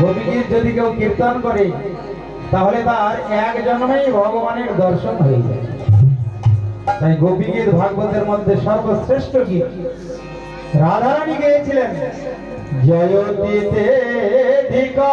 গোপীগীত যদি কেউ কীর্তন করে, তাহলে তার এক জন্মেই ভগবানের দর্শন হয়ে যায়। তাই গোপীগীত ভাগবতের মধ্যে সর্বশ্রেষ্ঠ গীত রাধারানী গেয়েছিলেন। জয়তীতে ধিকা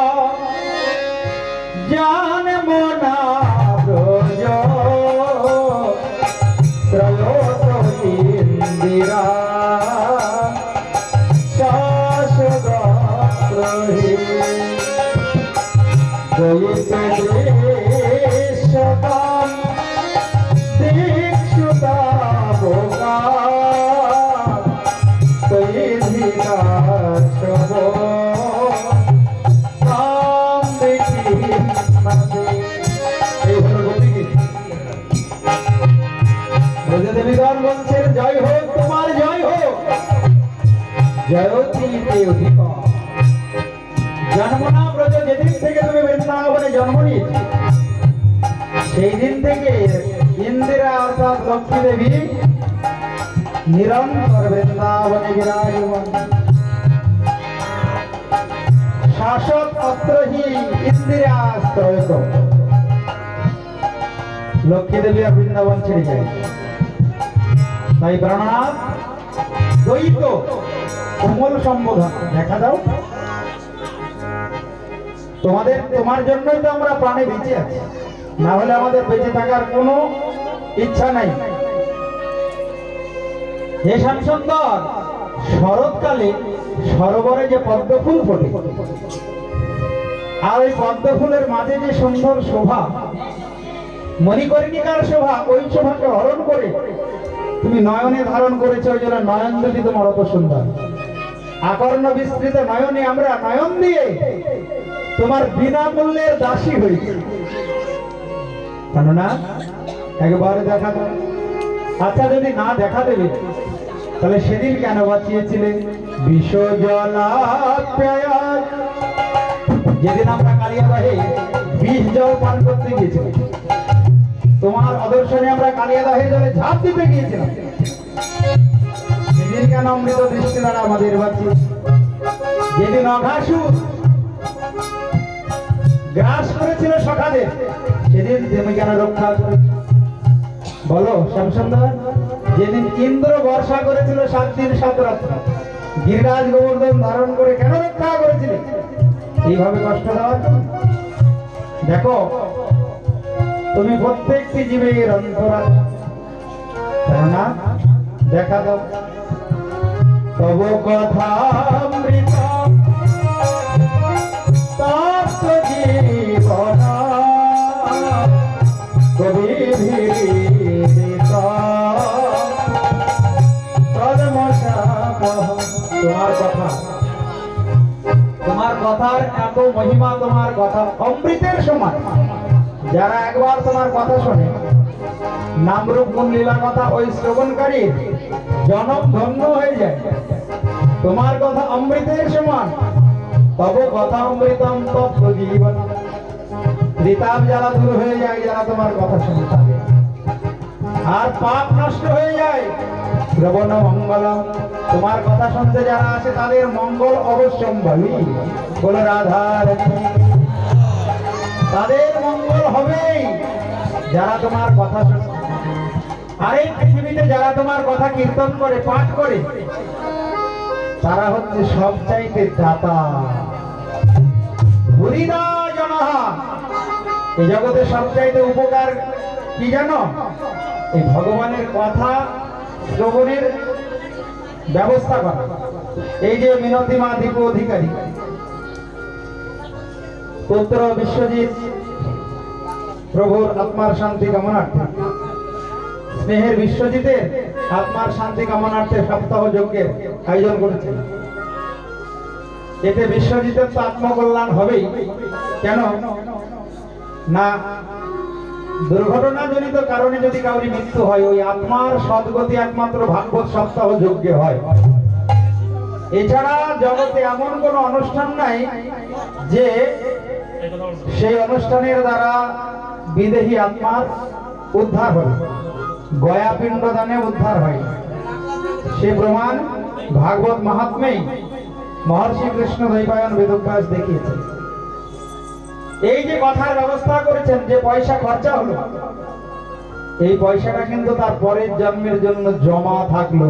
বলছেন জয় হোক, তোমার জয় হোক। জয়তীতে ব্রজ যেদিন থেকে তুমি বৃন্দাবনে জন্ম সেই দিন থেকে ইন্দিরা অর্থাৎ লক্ষ্মী দেবী নিরন্তর বৃন্দাবনে বিরাজমান। শাসক অত্রহি ইন্দিরা স্ত্রয়ক লক্ষ্মী দেবী বৃন্দাবন ছেড়ে যায়। তাই প্রাণনাথ, দ্বৈত কোমল সম্বোধন। দেখা দাও। তোমাদের, তোমার জন্যই তো আমরা প্রাণে বেঁচে আছি। না হলে আমাদের বেঁচে থাকার কোনো ইচ্ছা নাই। হে শ্যামসুন্দর, শরৎকালে সরোবরে যে পদ্ম ফুল ফোটে, আর ওই পদ্ম ফুলের মাঝে যে সুন্দর শোভা, মণিকর্ণিকার শোভা, ওই শোভাকে হরণ করে তুমি নয়নে ধারণ করেছ ওই জন্য নয়ন দুটি তোমার অত সুন্দর আকর্ণ বিস্তৃত নয়নে আমরা নয়ন দিয়ে তোমার বিনামূল্যের দাসী হয়েছে। কেননা, একবারে দেখা আচ্ছা যদি না দেখা দেবে, তাহলে সেদিন কেন বাঁচিয়েছিলে? বিষ জলাপ্যায় যেদিন আমরা কালিয়াদহে বিষ জল পান করতে গিয়েছিলাম তোমার অদর্শনে আমরা কালিয়াদহে জলে ঝাঁপ দিতে গিয়েছিলাম। আমাদের বাঁচিয়ে যেদিন অঘাসুর গ্রাস করেছিল সকালে, সেদিন তুমি কেন রক্ষা করেছ? বলো, শ্যামসুন্দর, যেদিন ইন্দ্র বর্ষা করেছিল সাত দিন সাত রাত্র, গিরিরাজ গোবর্ধন ধারণ করে কেন রক্ষা করেছিলে? এইভাবে কষ্ট দেওয়ার দেখো তুমি প্রত্যেকটি জীবের অন্তরা। দেখা দাও। তব কথা তোমার কথা। তোমার কথার এত মহিমা, তোমার কথা অমৃতের সমান যারা একবার তোমার কথা শোনে, নামরূপ লীলা কথা ওই শ্রবণকারী জনম ধন্য হয়ে যায়। তোমার কথা অমৃতের সমান, তব কথা অমৃতম তত্ত্ব জীবন রিতাব যারা দূর হয়ে যায় যারা তোমার কথা শুনে থাকে আর পাপ নষ্ট হয়ে যায়। শ্রবণ মঙ্গলম তোমার কথা শুনতে যারা আসে তাদের মঙ্গল অবশ্যম্ভাবী। বল রাধার তাদের মঙ্গল হবেই। যারা তোমার কথা আর এই পৃথিবীতে যারা তোমার কথা কীর্তন করে, পাঠ করে, তারা হচ্ছে সবচাইতে দাতা। হরিদা জনহা এই জগতে সবচাইতে উপকার কি জানো? এই ভগবানের কথা শ্রবণের ব্যবস্থা করা। এই যে মিনতি মা অধিকারী, পুত্র বিশ্বজিৎ প্রভুর আত্মার শান্তি কামনার্থে। স্নেহের বিশ্বজিতের আত্মার শান্তি কামনার্থে সপ্তাহ যজ্ঞের আয়োজন করেছেন। এতে বিশ্বজিতের তো আত্মকল্যাণ হবেই। কেন? না দুর্ঘটনা জনিত কারণে যদি কাউরি মৃত্যু হয়, ওই আত্মার সদ্গতি একমাত্র ভাগবত সপ্তাহ যজ্ঞে হয়। এছাড়া জগতে এমন কোন অনুষ্ঠান নাই যে সেই অনুষ্ঠানের দ্বারা বিদেহী আত্মার উদ্ধার হয়। গয়া পিণ্ড দানে উদ্ধার হয়। সে প্রমাণ ভাগবত মাহাত্মেই মহর্ষি কৃষ্ণ দৈপায়ন বেদব্যাস দেখিয়েছে। এই যে কথার ব্যবস্থা করেছেন, যে পয়সা খরচা হলো, এই পয়সাটা কিন্তু তার পরের জন্মের জন্য জমা থাকল।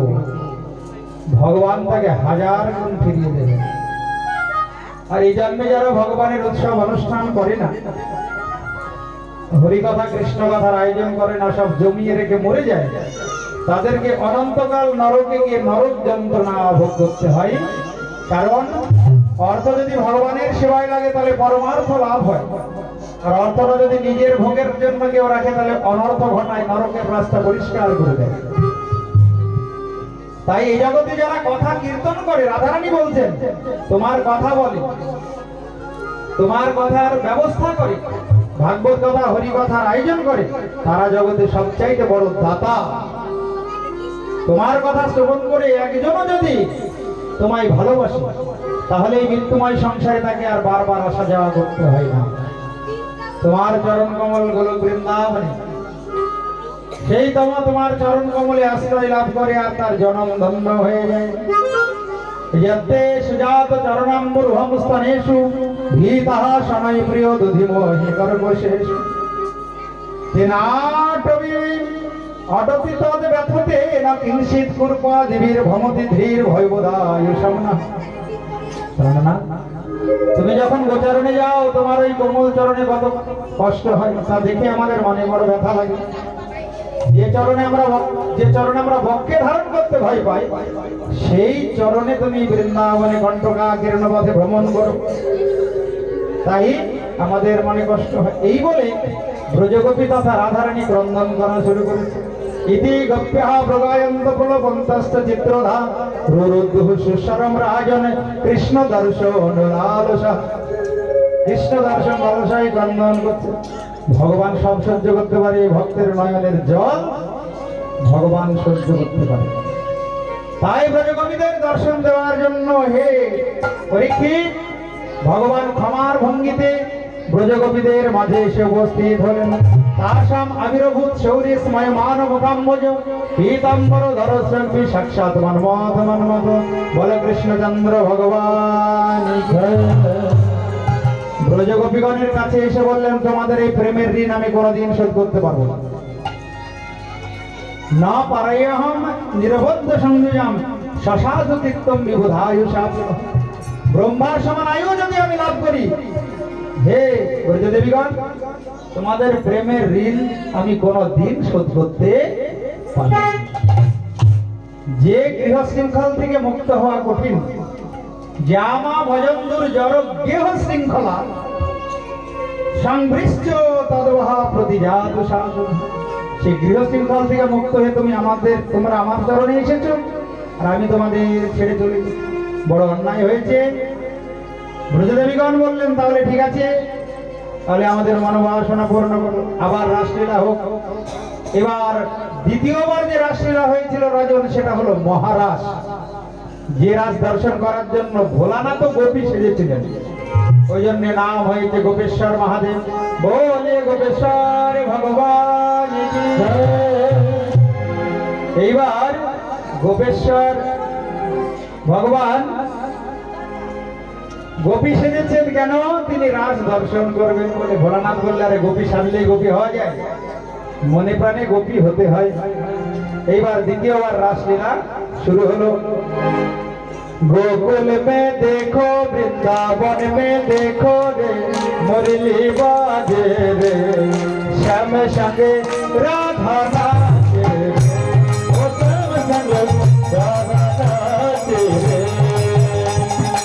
ভগবান তাকে হাজার গুণ ফিরিয়ে দেবে আর এই জন্মে যারা ভগবানের উৎসব অনুষ্ঠান করে না হরিকথা কৃষ্ণ কথার আয়োজন করে না, সব জমিয়ে রেখে মরে যায়। তাদেরকে অনন্তকাল নরকে গিয়ে নরক যন্ত্রণা ভোগ করতে হয়। কারণ অর্থ যদি ভগবানের সেবায় লাগে, তাহলে পরমার্থ লাভ হয়। আর অর্থটা যদি নিজের ভোগের জন্য কেউ রাখে, তাহলে অনর্থ ঘটায়, নরকের রাস্তা পরিষ্কার করে দেয়। তাই এই জগতে যারা কথা কীর্তন করে, রাধারানী বলছেন, তোমার কথা বলে, তোমার কথার ব্যবস্থা করে ভাগবত কথা হরি কথার আয়োজন করে, তারা জগতে সবচাইতে বড় দাতা। তোমার কথা শ্রবণ করে একজনও যদি তোমায় ভালোবাসে তাহলে এই মৃত্যুময় সংসারে তাকে আর বারবার আসা যাওয়া করতে হয় না। তোমার চরণ কমল গোলক বৃন্দাবনে, সেই তোমা তোমার চরণ কমলে আশ্রয় লাভ করে আর তার জনম ধন্য হয়ে যায়। যতে সুজাত চরণাম্বুরহম স্তনেষু ভীতः শনৈ প্রিয় দুধিমোহি কর্মশেষু তেনাটবি অটপি তদ ব্যথতে না কিঞ্চিৎ কুর্পা দিবির ভমতি ধীর ভয়বোধায় সমনা প্রাণনা তুমি যখন গোচারণে যাও, তোমার ওই কোমল চরণে কত কষ্ট হয়, তা দেখে আমাদের মনে বড় ব্যথা লাগে যে চরণে আমরা যে চরণে আমরা বক্ষে ধারণ করতে ভয় পাই, সেই চরণে তুমি বৃন্দাবনে কণ্টকা কিরণপথে ভ্রমণ করো। তাই আমাদের মনে কষ্ট হয়। এই বলে ব্রজগোপী তথা রাধারানী ক্রন্দন করা শুরু করেছে। ইতি গপ্যা প্রগায়ন্ত প্রলপন্তস্ত চিত্রধা রুরুদ্ধ সুস্বরম রাজন কৃষ্ণ দর্শন লালসা। কৃষ্ণ দর্শন লালসাই ক্রন্দন করছে। ভগবান সব সহ্য করতে পারে, ভক্তের নয়নের জল ভগবান সহ্য করতে পারে। তাই ব্রজকবিদের দর্শন দেওয়ার জন্য হে পরীক্ষিত, ভগবান ক্ষমার ভঙ্গিতে ব্রজগোপীদের মাঝে এসে উপস্থিত হলেন। তাসাম আবির্ভূত শৌর্য স্ময় মানব কাম্যজ পীতাম্বর ধরস্বী সাক্ষাৎ মন্মথ মন্মথ। বলে কৃষ্ণচন্দ্র ভগবান। ব্রজগোপীগণের কাছে এসে বললেন, তোমাদের এই প্রেমের ঋণ আমি কোনোদিন শোধ করতে পারব না না পারায়াহম নিরবদ্ধ সংযম শশাধু তিক্তম বিবুধায়ুষা ব্রহ্মার সমান আয়ু যদি আমি লাভ করি, হে ব্রজদেবীগণ, তোমাদের প্রেমের ঋণ আমি কোনো দিন শোধ করতে পারি। যে গৃহ শৃঙ্খল থেকে মুক্ত হওয়া কঠিন জামা ভজন্দুর জড় গৃহ শৃঙ্খলা। সংভৃষ্ট তদবহা প্রতিজাত সেই গৃহ শৃঙ্খল থেকে মুক্ত হয়ে তুমি আমাদের, তোমরা আমার চরণে এসেছ, আর আমি তোমাদের ছেড়ে চলে। বড় অন্যায় হয়েছে। ব্রজদেবীগণ বললেন, তাহলে ঠিক আছে, তাহলে আমাদের মনোবাসনা পূর্ণ করো। আবার রাসলীলা হোক। এবার দ্বিতীয়বার যে রাসলীলা হয়েছিল রজন, সেটা হলো মহারাস। রাস দর্শন করার জন্য ভোলানাথ গোপী সেজেছিলেন। ওই জন্য নাম হয়েছে গোপেশ্বর মহাদেব। বলে গোপেশ্বর ভগবান এইবার গোপেশ্বর ভগবান গোপী সেজেছেন কেন? তিনি রাজ দর্শন করবেন বলে ভোলানাথ বললে, আরে গোপী সাজলেই গোপী হওয়া যায়। মনে প্রাণে গোপী হতে হয়। এইবার দ্বিতীয়বার রাসলীলা শুরু হলো। गोकुल में देखो वृंदावन में देखो रे मुरली बाजे रे श्याम संगे राधा